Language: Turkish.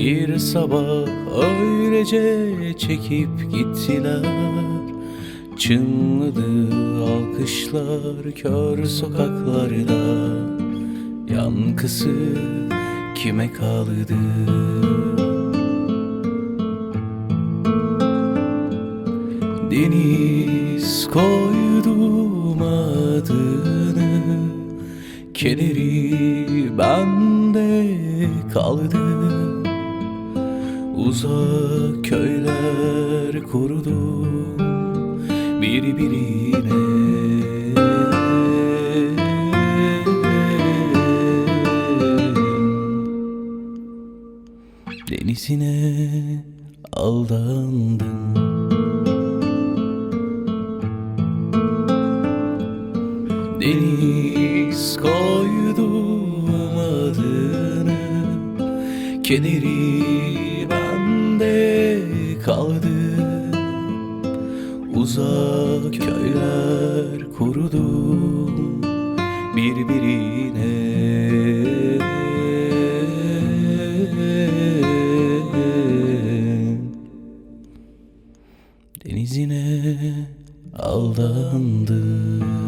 Bir sabah öylece çekip gittiler. Çınladı alkışlar kör sokaklarda. Yankısı kime kaldı? Deniz koydum adını Kederi bende kaldı Uzak köyler kurudum birbirine. Denizine aldandım. Deniz koydum adını Kederi kaldı. Uzak köyler kurudu birbirine. Denizine aldandım